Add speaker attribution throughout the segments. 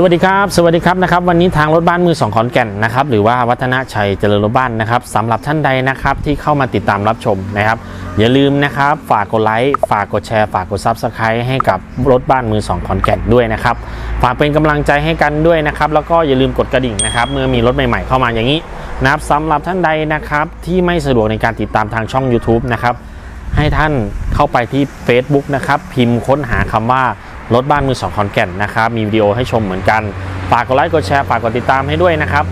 Speaker 1: สวัสดีครับ สวัสดีครับนะครับ วันนี้ทางรถบ้านมือสองขอนแก่นนะครับ หรือว่าวัฒนชัยเจริญรถบ้านนะครับสำหรับท่านใดนะครับที่เข้ามาติดตามรับชมนะครับ อย่าลืมนะครับ ฝากกดไลค์ฝากกดแชร์ ฝากกดซับสไครต์ให้กับรถบ้านมือสองขอนแก่นด้วยนะครับ ฝากเป็นกำลังใจให้กันด้วยนะครับ แล้วก็อย่าลืมกดกระดิ่งนะครับ เมื่อมีรถใหม่ๆเข้ามาอย่างนี้นะครับสำหรับท่านใดนะครับที่ไม่สะดวกในการติดตามทางช่อง YouTube นะครับให้ท่านเข้าไปที่ Facebook นะครับพิมพ์ค้นหาคำว่า รถบ้านมือสองขอนแก่นนะครับมีวิดีโอให้ชมเหมือนกันฝากกดไลค์กดแชร์ฝากกดติดตามให้ด้วยนะครับ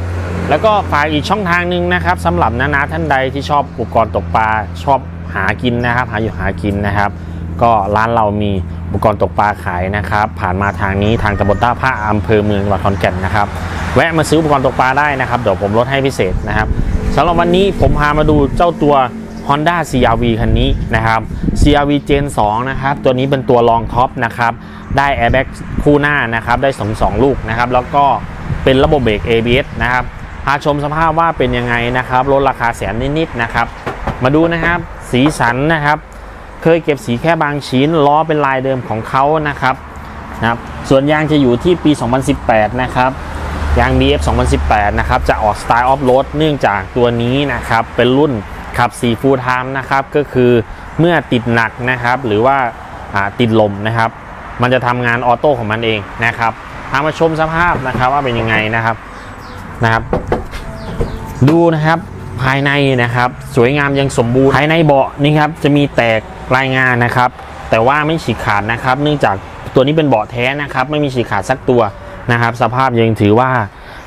Speaker 1: แล้วก็ฝากอีกช่องทางหนึ่งนะครับสำหรับนานาท่านใดที่ชอบอุปกรณ์ตกปลาชอบหากินนะครับ หาอยู่หากินนะครับ ก็ร้านเรามีอุปกรณ์ตกปลาขายนะครับ ผ่านมาทางนี้ทางตำบลท่าผ้าอำเภอเมืองจังหวัดขอนแก่นนะครับแวะมาซื้ออุปกรณ์ตกปลาได้นะครับเดี๋ยวผมลดให้พิเศษนะครับสำหรับวันนี้ผมพามาดูเจ้าตัว Honda CRV คันนี้นะครับ CRV Gen 2 นะครับ ตัวนี้เป็นตัวรองท็อปนะครับ ได้ Airbag คู่หน้านะครับ ได้สองสองลูกนะครับ แล้วก็เป็นระบบเบรก ABS นะครับพาชมสภาพว่าเป็นยังไงนะครับ ลดราคาแสนนิดๆนะครับ มาดูนะครับ สีสันนะครับ เคยเก็บสีแค่บางชิ้น ล้อเป็นลายเดิมของเขานะครับนะครับ ส่วนยางจะอยู่ที่ปี 2018 นะครับยาง BF 2018 นะครับ จะออกสไตล์ออฟโรดเนื่องจากตัวนี้นะครับ เป็นรุ่น ขับ4 full time นะครับก็คือเมื่อติดหนักนะครับหรือว่าติดลมนะครับ มันจะทำงานออโต้ของมันเองนะครับพามาชมสภาพนะครับว่าเป็นยังไงนะครับนะครับ ดูนะครับภายในนะครับ สวยงามยังสมบูรณ์ภายในเบาะนี่ครับจะมีแตกรายงานนะครับ แต่ว่าไม่ฉีกขาดนะครับ เนื่องจากตัวนี้เป็นเบาะแท้นะครับ ไม่มีฉีกขาดสักตัวนะครับ สภาพยังถือว่า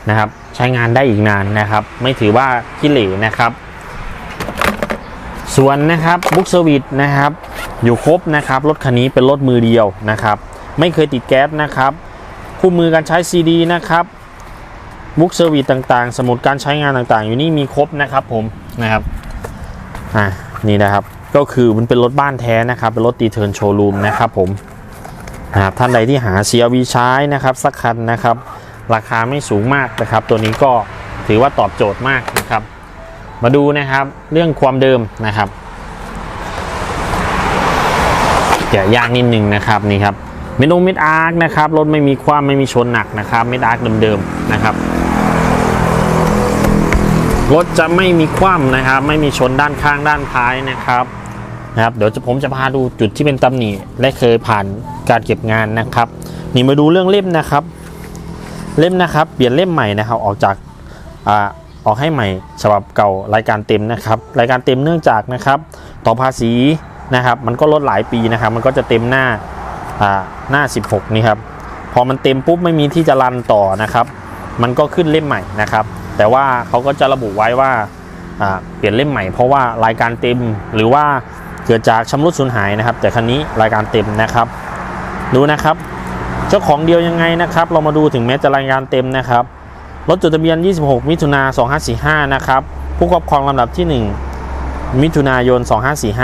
Speaker 1: นะครับใช้งานได้อีกนานนะครับ ไม่ถือว่าขี้เหร่นะครับ ส่วนนะครับบุ๊กเซอร์วิสนะครับ อยู่ครบนะครับรถคันนี้เป็นรถมือเดียวนะครับ ไม่เคยติดแก๊สนะครับคู่มือการใช้ CD นะครับบุ๊กเซอร์วิสต่างๆ สมุดการใช้งานต่างๆ อยู่นี่มีครบนะครับผมนะครับอ่านี่นะครับก็คือมันเป็นรถบ้านแท้นะครับ เป็นรถตีเทิร์นโชว์รูมนะครับผมนะครับท่านใดที่หา CRV ใช้นะครับ สักคันนะครับ ราคาไม่สูงมากนะครับ ตัวนี้ก็ถือว่าตอบโจทย์มากนะครับ มาดูนะครับเรื่องความเดิมนะครับแกะยากนิดนึงนะครับนี่ครับเมดงเมดอาร์คนะครับรถไม่มีความไม่มีชนหนักนะครับเมดอาร์คเดิมๆนะครับรถจะไม่มีคว่ำนะครับ ไม่มีชนด้านข้างด้านท้ายนะครับนะครับ เดี๋ยวจะผมจะพาดูจุดที่เป็นตำหนิและเคยผ่านการเก็บงานนะครับ นี่มาดูเรื่องเล่มนะครับ เล่มนะครับ เปลี่ยนเล่มใหม่นะครับ ออกจาก อ่อกให้ใหม่ฉบับเก่ารายการเต็มนะครับ รายการเต็มเนื่องจากนะครับต่อภาษีนะครับ มันก็ลดหลายปีนะครับ มันก็จะเต็มหน้าอ่าหน้า 16 นี่ครับ พอมันเต็มปุ๊บไม่มีที่จะรันต่อนะครับ มันก็ขึ้นเล่มใหม่นะครับ แต่ว่าเขาก็จะระบุไว้ว่าอ่าเปลี่ยนเล่มใหม่เพราะว่ารายการเต็มหรือว่าเกิดจากชำรุดสูญหายนะครับ แต่คันนี้รายการเต็มนะครับ ดูนะครับ เจ้าของเดียวยังไงนะครับ เรามาดูถึงแม้จะรายการเต็มนะครับ รถจดทะเบียน 26 มิถุนา2545 นะครับ ผู้ครอบครองลำดับที่ 1 มิถุนายน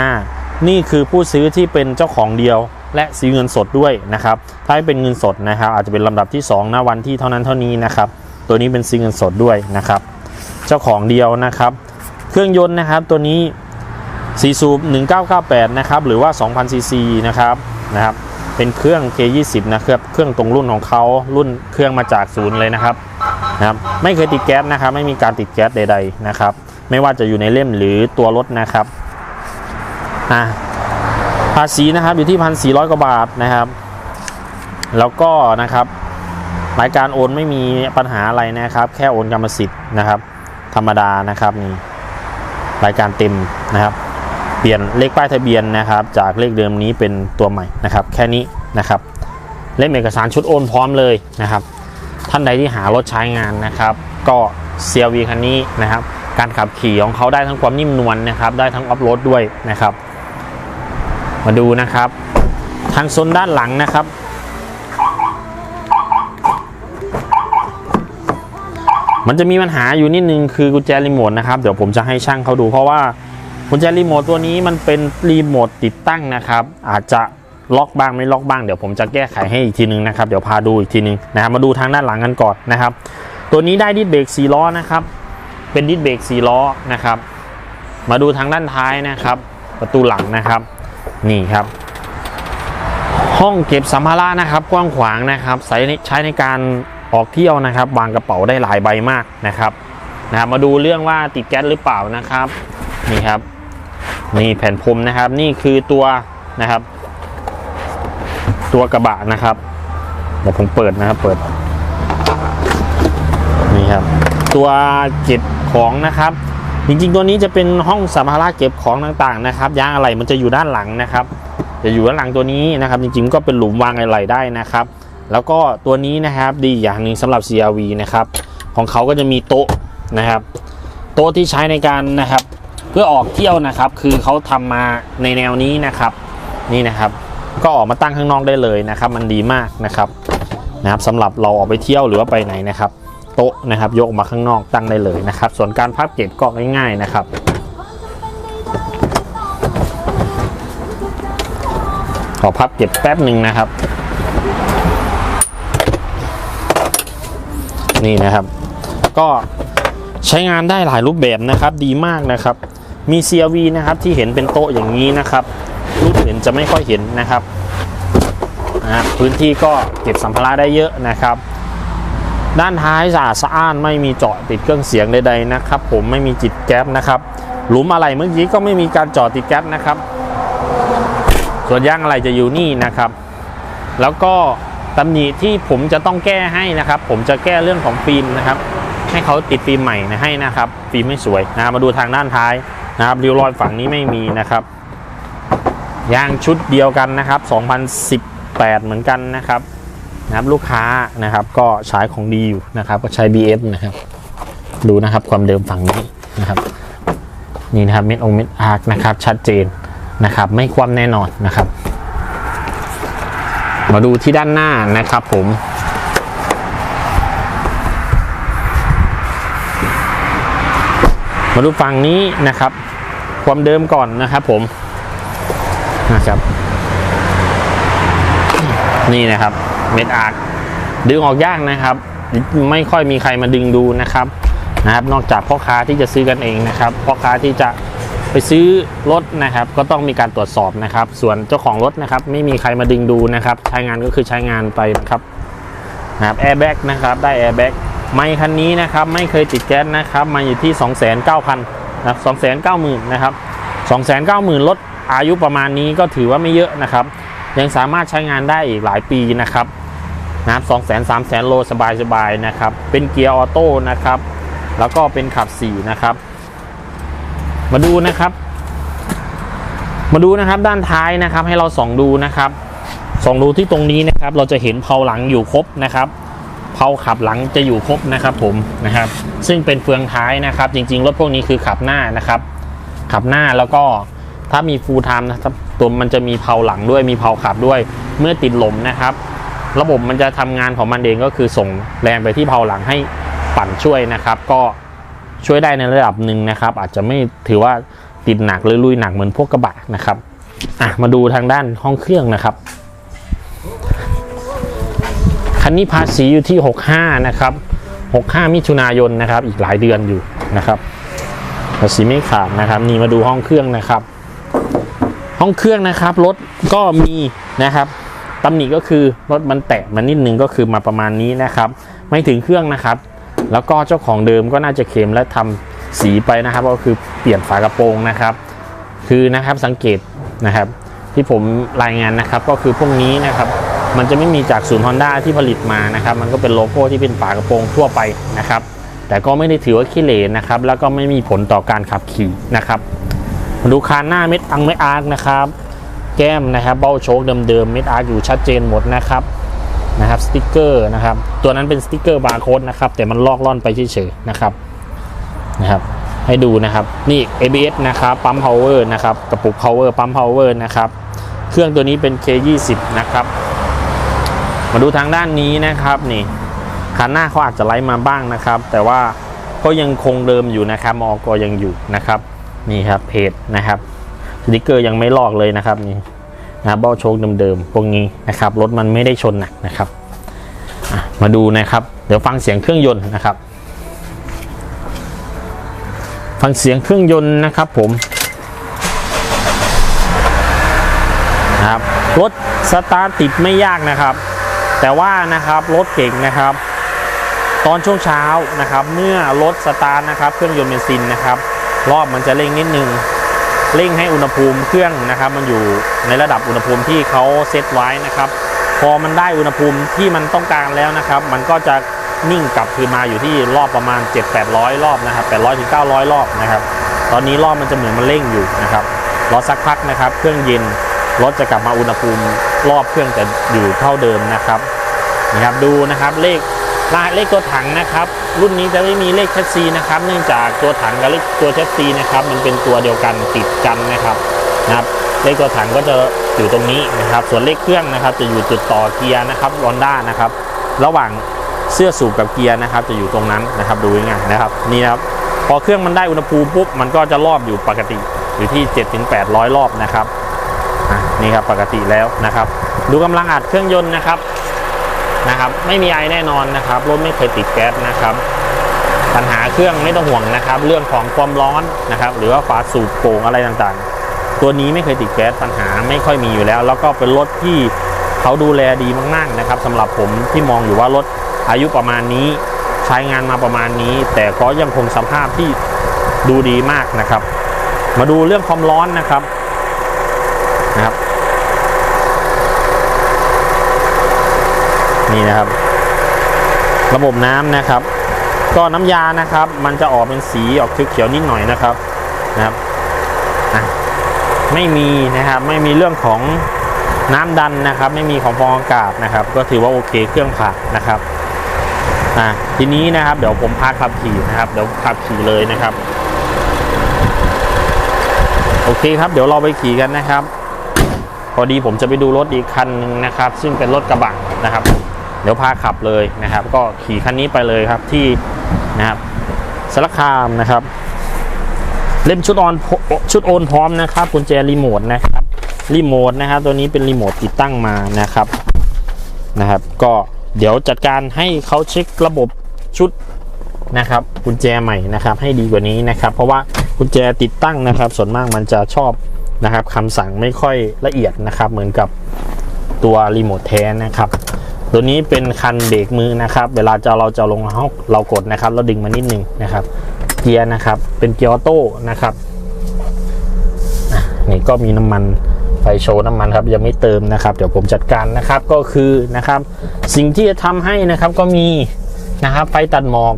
Speaker 1: 2545 นี่คือผู้ซื้อที่เป็นเจ้าของเดียวและซื้อเงินสดด้วยนะครับ ถ้าเป็นเงินสดนะครับ อาจจะเป็นลำดับที่2ณวันที่เท่านั้นเท่านี้นะครับ ตัวนี้เป็นซื้อเงินสดด้วยนะครับ เจ้าของเดียวนะครับ เครื่องยนต์นะครับตัวนี้ซีซูบ1998 นะครับ หรือว่า 2,000ซีซีนะครับนะครับ เป็นเครื่อง K20 นะครับเครื่องตรงรุ่นของเขารุ่นเครื่องมาจากศูนย์เลยนะครับนะครับไม่เคยติดแก๊สนะครับ ไม่มีการติดแก๊สใด ๆนะครับ ไม่ว่าจะอยู่ในเล่มหรือตัวรถนะครับอะภาษีนะครับอยู่ที่พันสี่ร้อยกว่าบาทนะครับ แล้วก็นะครับรายการโอนไม่มีปัญหาอะไรนะครับ แค่โอนกรรมสิทธิ์นะครับ ธรรมดานะครับนี่รายการเต็มนะครับ ปลี่ยนเลขป้ายทะเบียนนะครับ จากเลขเดิมนี้เป็นตัวใหม่นะครับ แค่นี้นะครับเล่มเอกสารชุดโอนพร้อมเลยนะครับ ท่านใดที่หารถใช้งานนะครับ ก็ CRV คันนี้นะครับ การขับขี่ของเขาได้ทั้งความนิ่มนวลนะครับ ได้ทั้งออฟโรดด้วยนะครับ มาดูนะครับ ทางโซนด้านหลังนะครับมันจะมีปัญหาอยู่นิดนึงคือกุญแจรีโมทนะครับ เดี๋ยวผมจะให้ช่างเขาดูเพราะว่า กุญแจรีโมทตัวนี้มันเป็นรีโมทติดตั้งนะครับ อาจจะล็อกบ้างไม่ล็อกบ้างเดี๋ยวผมจะแก้ไขให้อีกทีนึงนะครับเดี๋ยวพาดูอีกทีนึงนะครับมาดูทางด้านหลังกันก่อนนะครับ ตัวนี้ได้ดิสเบรก4ล้อนะครับ เป็นดิสเบรก4ล้อนะครับ มาดูทางด้านท้ายนะครับ ประตูหลังนะครับ นี่ครับ ห้องเก็บสัมภาระนะครับ กว้างขวางนะครับใช้ในใช้ในการออกเที่ยวนะครับ วางกระเป๋าได้หลายใบมากนะครับนะครับ มาดูเรื่องว่าติดแก๊สหรือเปล่านะครับ นี่ครับ นี่แผ่นพรมนะครับ นี่คือตัวนะครับ ตัวกระบะนะครับเดี๋ยวผมเปิดนะครับ เปิด นี่ครับ ตัวเก็บของนะครับ จริงๆ ตัวนี้จะเป็นห้องสัมภาระเก็บของต่างๆนะครับยางอะไหล่มันจะอยู่ด้านหลังนะครับ จะอยู่ด้านหลังตัวนี้นะครับ จริงๆก็เป็นหลุมวางอะไหล่ได้นะครับ แล้วก็ตัวนี้นะครับดีอย่างหนึ่งสำหรับ CRV นะครับ ของเขาก็จะมีโต๊ะนะครับ โต๊ะที่ใช้ในการนะครับ พื่อออกเที่ยวนะครับ คือเขาทำมาในแนวนี้นะครับ นี่นะครับ ก็ออกมาตั้งข้างนอกได้เลยนะครับ มันดีมากนะครับนะครับสำหรับเราออกไปเที่ยวหรือว่าไปไหนนะครับ โต๊ะนะครับ ยกมาข้างนอกตั้งได้เลยนะครับ ส่วนการพับเก็บก็ง่าย ๆนะครับขอพับเก็บแป๊บหนึ่งนะครับ นี่นะครับ ก็ใช้งานได้หลายรูปแบบนะครับ ดีมากนะครับ มี CRV นะครับที่เห็นเป็นโต๊ะอย่างนี้นะครับรุ่นอื่นจะไม่ค่อยเห็นนะครับนะพื้นที่ก็เก็บสัมภาระได้เยอะนะครับ ด้านท้ายสะอาดสะอ้านไม่มีเจาะติดเครื่องเสียงใดๆนะครับ ผมไม่มีจิตแก๊ปนะครับ หลุมอะไรเมื่อกี้ก็ไม่มีการเจาะติดแก๊ปนะครับ ส่วนย่างอะไรจะอยู่นี่นะครับ แล้วก็ตำหนิที่ผมจะต้องแก้ให้นะครับ ผมจะแก้เรื่องของฟิล์มนะครับ ให้เขาติดฟิล์มใหม่ให้นะครับ ฟิล์มไม่สวยนะมาดูทางด้านท้าย นะครับริ้วรอยฝั่งนี้ไม่มีนะครับยางชุดเดียวกันนะครับ 2018 เหมือนกันนะครับนะครับลูกค้านะครับก็ใช้ของดีอยู่นะครับก็ใช้ BF นะครับ ดูนะครับความเดิมฝั่งนี้นะครับ นี่นะครับเม็ดองเม็ดอาร์คนะครับชัดเจนนะครับ ไม่คว่ำแน่นอนนะครับ มาดูที่ด้านหน้านะครับผม มาดูฝั่งนี้นะครับ ความเดิมก่อนนะครับผมนะครับ นี่นะครับเม็ดอาร์คดึงออกยากนะครับ ไม่ค่อยมีใครมาดึงดูนะครับนะครับ นอกจากพ่อค้าที่จะซื้อกันเองนะครับพ่อค้าที่จะไปซื้อรถนะครับ ก็ต้องมีการตรวจสอบนะครับ ส่วนเจ้าของรถนะครับ ไม่มีใครมาดึงดูนะครับ ใช้งานก็คือใช้งานไปนะครับนะครับแอร์แบ็กนะครับ ได้แอร์แบ็ก ไม่คันนี้นะครับไม่เคยติดแก๊สนะครับมาอยู่ที่ 2,900นะครับ290,000นะครับ290,000รถอายุประมาณนี้ก็ถือว่าไม่เยอะนะครับ ยังสามารถใช้งานได้อีกหลายปีนะครับนะสองแสนสามแสนโลสบายๆนะครับ เป็นเกียร์ออโต้นะครับ แล้วก็เป็นขับสี่นะครับ มาดูนะครับ มาดูนะครับด้านท้ายนะครับให้เราส่องดูนะครับส่องดูที่ตรงนี้นะครับ เราจะเห็นเพาหลังอยู่ครบนะครับ เพาขับหลังจะอยู่ครบนะครับผมนะครับซึ่งเป็นเฟืองท้ายนะครับ จริง ๆ รถพวกนี้คือขับหน้านะครับ ขับหน้าแล้วก็ถ้ามีฟูลไทม์นะครับตัวมันจะมีเพาหลังด้วยมีเพาขับด้วยเมื่อติดลมนะครับ ระบบมันจะทำงานของมันเองก็คือส่งแรงไปที่เพาหลังให้ปั่นช่วยนะครับ ก็ช่วยได้ในระดับหนึ่งนะครับ อาจจะไม่ถือว่าติดหนักหรือลุยหนักเหมือนพวกกระบะนะครับอะมาดูทางด้านห้องเครื่องนะครับ คันนี้ภาษีอยู่ที่ 65 นะครับ 65 มิถุนายนนะครับ อีกหลายเดือนอยู่นะครับภาษีไม่ขาดนะครับ นี่มาดูห้องเครื่องนะครับ ห้องเครื่องนะครับรถก็มีนะครับตำหนิก็คือรถมันแตะมานิดนึงก็คือมาประมาณนี้นะครับ ไม่ถึงเครื่องนะครับ แล้วก็เจ้าของเดิมก็น่าจะเค็มและทำสีไปนะครับ ก็คือเปลี่ยนฝากระโปรงนะครับ คือนะครับสังเกตนะครับ ที่ผมรายงานนะครับก็คือพวกนี้นะครับ มันจะไม่มีจากศูนย์ฮอนด้าที่ผลิตมานะครับ มันก็เป็นโลโก้ที่เป็นฝากระโปรงทั่วไปนะครับ แต่ก็ไม่ได้ถือว่าขี้เหร่นะครับ แล้วก็ไม่มีผลต่อการขับขี่นะครับมาดูคานหน้าเม็ดอังเม็ดอาร์คนะครับ แก้มนะครับเบ้าโชคเดิมๆเม็ดอาร์คอยู่ชัดเจนหมดนะครับนะครับสติกเกอร์นะครับ ตัวนั้นเป็นสติกเกอร์บาร์โค้ดนะครับ แต่มันลอกล่อนไปเฉยๆนะครับนะครับ ให้ดูนะครับนี่ ABS นะครับปั๊ม power นะครับกระปุก power ปั๊ม power นะครับ เครื่องตัวนี้เป็น K20 นะครับ มาดูทางด้านนี้นะครับนี่คันหน้าเขาอาจจะไล่มาบ้างนะครับ แต่ว่าก็ยังคงเดิมอยู่นะครับมอกยังอยู่นะครับนี่ครับเพจนะครับสติกเกอร์ยังไม่ลอกเลยนะครับนี่นะบเบ้าโชคเดิมๆพวกนี้นะครับรถมันไม่ได้ชนหนักนะครับมาดูนะครับ เดี๋ยวฟังเสียงเครื่องยนต์นะครับ ฟังเสียงเครื่องยนต์นะครับผมครับรถสตาร์ทติดไม่ยากนะครับ แต่ว่านะครับรถเก่งนะครับ ตอนช่วงเช้านะครับ เมื่อรถสตาร์ทนะครับ เครื่องยนต์เบนซินนะครับรอบมันจะเร่งนิดนึงเร่งให้อุณหภูมิเครื่องนะครับ มันอยู่ในระดับอุณหภูมิที่เขาเซตไว้นะครับ พอมันได้อุณหภูมิที่มันต้องการแล้วนะครับ มันก็จะนิ่งกลับคืนมาอยู่ที่รอบประมาณ 7-800 รอบนะครับ800ถึง900 รอบนะครับ ตอนนี้รอบมันจะเหมือนมันเร่งอยู่นะครับรอสักพักนะครับ เครื่องเย็น รถจะกลับมาอุณหภูมิรอบเครื่องจะอยู่เท่าเดิมนะครับนี่ครับดูนะครับเลขรหัสเลขตัวถังนะครับ รุ่นนี้จะไม่มีเลขแชสซีนะครับ เนื่องจากตัวถังกับเลขตัวแชสซีนะครับ มันเป็นตัวเดียวกันติดกันนะครับนะครับเลขตัวถังก็จะอยู่ตรงนี้นะครับ ส่วนเลขเครื่องนะครับ จะอยู่จุดต่อเกียร์นะครับรอนด้านะครับ ระหว่างเสื้อสูบกับเกียร์นะครับ จะอยู่ตรงนั้นนะครับดูง่ายนะครับนี่นะครับพอเครื่องมันได้อุณหภูมิปุ๊บมันก็จะรอบอยู่ปกติอยู่ที่7-800รอบนะครับ นี่ครับปกติแล้วนะครับ ดูกำลังอัดเครื่องยนต์นะครับนะครับ ไม่มีไอแน่นอนนะครับรถไม่เคยติดแก๊สนะครับ ปัญหาเครื่องไม่ต้องห่วงนะครับ เรื่องของความร้อนนะครับ หรือว่าฝาสูบโป่งอะไรต่างๆ ตัวนี้ไม่เคยติดแก๊สปัญหาไม่ค่อยมีอยู่แล้ว แล้วก็เป็นรถที่เขาดูแลดีมากๆนะครับสำหรับผมที่มองอยู่ว่ารถอายุประมาณนี้ใช้งานมาประมาณนี้ แต่ก็ยังคงสภาพที่ดูดีมากนะครับ มาดูเรื่องความร้อนนะครับ นะครับ นี่นะครับ ระบบน้ำนะครับ ก็น้ำยานะครับ มันจะออกเป็นสีออกเขียวๆนิดหน่อยนะครับนะครับไม่มีนะครับไม่มีเรื่องของน้ำดันนะครับ ไม่มีของฟองอากาศนะครับ ก็ถือว่าโอเคเครื่องผ่านนะครับอะทีนี้นะครับเดี๋ยวผมพาขับขี่นะครับ เดี๋ยวขับขี่เลยนะครับ โอเคครับ เดี๋ยวเราไปขี่กันนะครับ พอดีผมจะไปดูรถอีกคันหนึงนะครับ ซึ่งเป็นรถกระบะนะครับ เดี๋ยวพาขับเลยนะครับ ก็ขี่คันนี้ไปเลยครับที่นะครับสารคามนะครับ เล่มชุดออนชุดโอนพร้อมนะครับกุญแจรีโมทนะครับรีโมทนะครับ ตัวนี้เป็นรีโมทติดตั้งมานะครับนะครับ ก็เดี๋ยวจัดการให้เขาเช็คระบบชุดนะครับกุญแจใหม่นะครับ ให้ดีกว่านี้นะครับ เพราะว่ากุญแจติดตั้งนะครับ ส่วนมากมันจะชอบ นะครับคำสั่งไม่ค่อยละเอียดนะครับ เหมือนกับตัวรีโมทแท้นะครับ ตัวนี้เป็นคันเบรกมือนะครับ เวลาจะเราจะลงเราเรากดนะครับเราดึงมานิดนึงนะครับ เกียร์นะครับ เป็นเกียร์ออโต้นะครับนี่ก็มีน้ำมันไฟโชว์น้ำมันครับยังไม่เติมนะครับ เดี๋ยวผมจัดการนะครับก็คือนะครับ สิ่งที่จะทำให้นะครับก็มีนะครับไฟตัดหมอก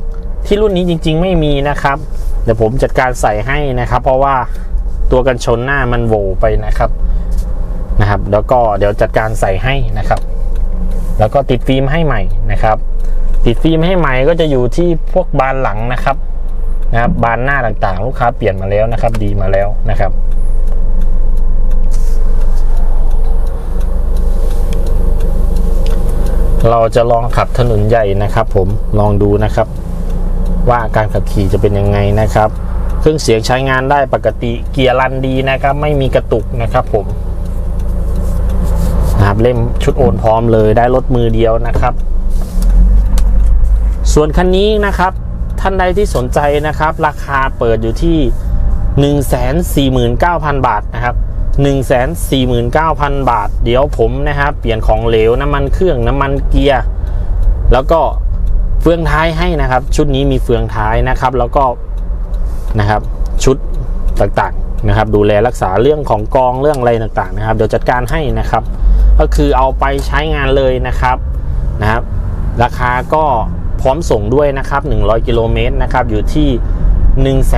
Speaker 1: ที่รุ่นนี้จริง ๆ ไม่มีนะครับ เดี๋ยวผมจัดการใส่ให้นะครับ เพราะว่า ตัวกันชนหน้ามันโหวไปนะครับนะครับ แล้วก็เดี๋ยวจัดการใส่ให้นะครับ แล้วก็ติดฟิล์มให้ใหม่นะครับ ติดฟิล์มให้ใหม่ก็จะอยู่ที่พวกบานหลังนะครับนะครับบานหน้าต่างๆ ลูกค้าเปลี่ยนมาแล้วนะครับ ดีมาแล้วนะครับเราจะลองขับถนนใหญ่นะครับ ผมลองดูนะครับ ว่าการขับขี่จะเป็นยังไงนะครับ เครื่องเสียงใช้งานได้ปกติเกียร์รันดีนะครับ ไม่มีกระตุกนะครับผมนะครับเล่มชุดโอนพร้อมเลยได้รถมือเดียวนะครับ ส่วนคันนี้นะครับ ท่านใดที่สนใจนะครับ ราคาเปิดอยู่ที่ 149,000 บาทนะครับ 149,000 บาท เดี๋ยวผมนะครับ เปลี่ยนของเหลวน้ำมันเครื่องน้ำมันเกียร์ แล้วก็เฟืองท้ายให้นะครับ ชุดนี้มีเฟืองท้ายนะครับ แล้วก็ นะครับ ชุดต่างๆนะครับ ดูแลรักษาเรื่องของกองเรื่องอะไรต่างๆนะครับ เดี๋ยวจัดการให้นะครับ ก็คือเอาไปใช้งานเลยนะครับนะครับ ราคาก็พร้อมส่งด้วยนะครับ 100 กิโลเมตรนะครับ อยู่ที่1 4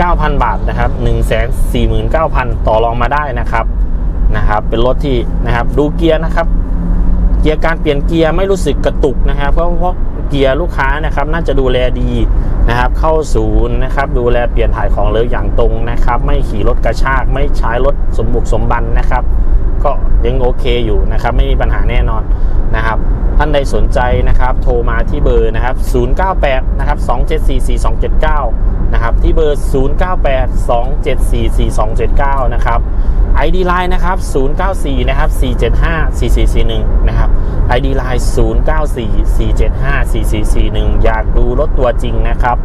Speaker 1: 9 0 0 0 บาทนะครับ1 4 9 0 0 0 ต่อรองมาได้นะครับนะครับ เป็นรถที่นะครับดูเกียร์นะครับ เกียร์การเปลี่ยนเกียร์ไม่รู้สึกกระตุกนะครับ เพราะเพราะ เกียร์ลูกค้านะครับ น่าจะดูแลดีนะครับ เข้าศูนย์นะครับ ดูแลเปลี่ยนถ่ายของเลยอย่างตรงนะครับ ไม่ขี่รถกระชาก ไม่ใช้รถสมบุกสมบันนะครับ ก็ยังโอเคอยู่นะครับ ไม่มีปัญหาแน่นอนนะครับ ท่านใดสนใจนะครับ โทรมาที่เบอร์นะครับ 098 นะครับ 2744279 นะครับ ที่เบอร์ 098 2744279 นะครับ ID Line นะครับ 094 นะครับ 475 4441 นะครับ ID Line 094 475 4441 อยากดูรถตัวจริงนะครับ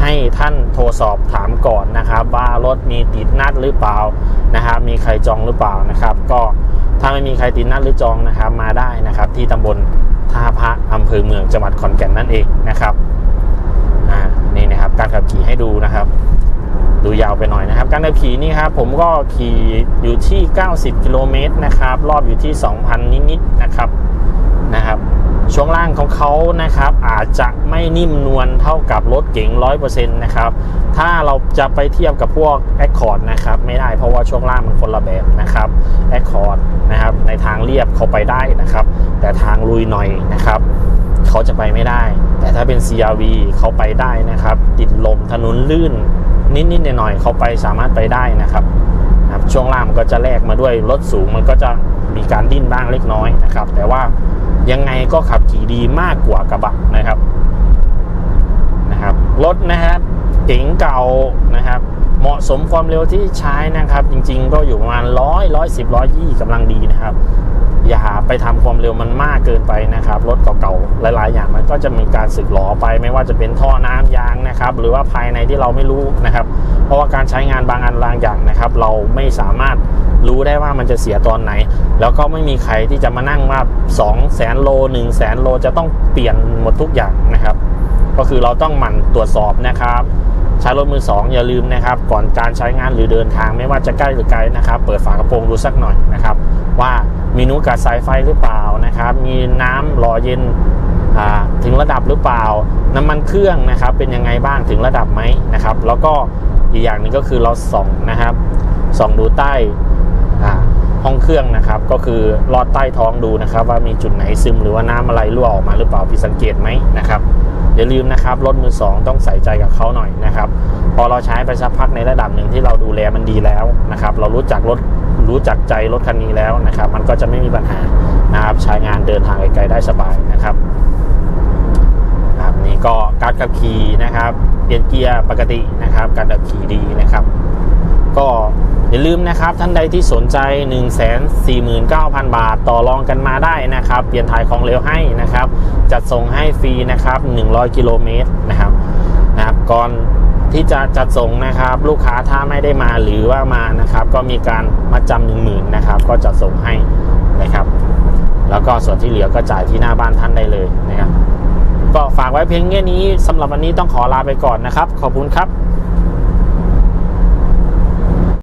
Speaker 1: ให้ท่านโทรสอบถามก่อนนะครับ ว่ารถมีติดนัดหรือเปล่านะครับ มีใครจองหรือเปล่านะครับ ก็ถ้าไม่มีใครติดนัดหรือจองนะครับมาได้นะครับ ที่ตำบลท่าพระอำเภอเมืองจังหวัดขอนแก่นนั่นเองนะครับอ่านี่นะครับการขับขี่ให้ดูนะครับดูยาวไปหน่อยนะครับ การขับขี่นี่ครับผมก็ขี่อยู่ที่ 90 กิโลเมตรนะครับ รอบอยู่ที่ 2,000 นิดๆนะครับ นะครับช่วงล่างของเขานะครับอาจจะไม่นิ่มนวลเท่ากับรถเก๋ง100%นะครับถ้าเราจะไปเทียบกับพวก Accord นะครับไม่ได้เพราะว่าช่วงล่างมันคนละแบบนะครับ Accord นะครับในทางเรียบเขาไปได้นะครับ แต่ทางลุยหน่อยนะครับเขาจะไปไม่ได้ แต่ถ้าเป็น CRV เขาไปได้นะครับ ติดลมถนนลื่นนิดๆหน่อยๆเขาไปสามารถไปได้นะครับนะครับช่วงล่างมันก็จะแลกมาด้วยรถสูงมันก็จะมีการดิ้นบ้างเล็กน้อยนะครับ แต่ว่า ยังไงก็ขับขี่ดีมากกว่ากระบะนะครับนะครับรถนะครับเก๋งเก่านะครับ เหมาะสมความเร็วที่ใช้นะครับ จริงๆ ก็อยู่ประมาณร้อยร้อยสิบร้อยยี่กำลังดีนะครับ อย่าไปทำความเร็วมันมากเกินไปนะครับ รถเก่าๆ หลายๆ อย่างมันก็จะมีการสึกหลอไป ไม่ว่าจะเป็นท่อน้ำยางนะครับ หรือว่าภายในที่เราไม่รู้นะครับ เพราะว่าการใช้งานบางอันบางอย่างนะครับ เราไม่สามารถ รู้ได้ว่ามันจะเสียตอนไหน แล้วก็ไม่มีใครที่จะมานั่งว่า2 0 0แสนโล1 0 0 0 0แสนโลจะต้องเปลี่ยนหมดทุกอย่างนะครับ ก็คือเราต้องหมั่นตรวจสอบนะครับใช้รถมือสองอย่าลืมนะครับ ก่อนการใช้งานหรือเดินทางไม่ว่าจะใกล้หรือไกลนะครับ เปิดฝากระโปรงดูสักหน่อยนะครับ ว่ามีนุกัดสายไฟหรือเปล่านะครับ มีน้ำหล่อเย็นถึงระดับหรือเปล่า น้ำมันเครื่องนะครับ เป็นยังไงบ้างถึงระดับไหมนะครับ แล้วก็อีกอย่างหนึ่งก็คือเราส่องนะครับส่องดูใต้ ห้องเครื่องนะครับ ก็คือลอดใต้ท้องดูนะครับ ว่ามีจุดไหนซึมหรือว่าน้ำอะไรรั่วออกมาหรือเปล่าพี่สังเกตไหมนะครับอย่าลืมนะครับรถมือสองต้องใส่ใจกับเขาหน่อยนะครับ พอเราใช้ไปสักพักในระดับหนึ่งที่เราดูแลมันดีแล้วนะครับ เรารู้จักรถรู้จักใจรถคันนี้แล้วนะครับ มันก็จะไม่มีปัญหานะครับใช้งานเดินทางไกลๆได้สบายนะครับครับนี่ก็การขับขี่นะครับเปลี่ยนเกียร์ปกตินะครับ การขับขี่ดีนะครับ ก็ อย่าลืมนะครับท่านใดที่สนใจ 1 4 9 0 0 0 บาทต่อรองกันมาได้นะครับ เปลี่ยนถ่ายของเร็วให้นะครับ จัดส่งให้ฟรีนะครับ 100 กิโลเมตรนะครับนะครับก่อนที่จะจัดส่งนะครับ ลูกค้าถ้าไม่ได้มาหรือว่ามานะครับ ก็มีการมัดจำหนึ่งหมื่นนะครับ ก็จัดส่งให้นะครับ แล้วก็ส่วนที่เหลือก็จ่ายที่หน้าบ้านท่านได้เลยนะครับ ก็ฝากไว้เพียงแค่นี้สำหรับวันนี้ต้องขอลาไปก่อนนะครับ ขอบคุณครับ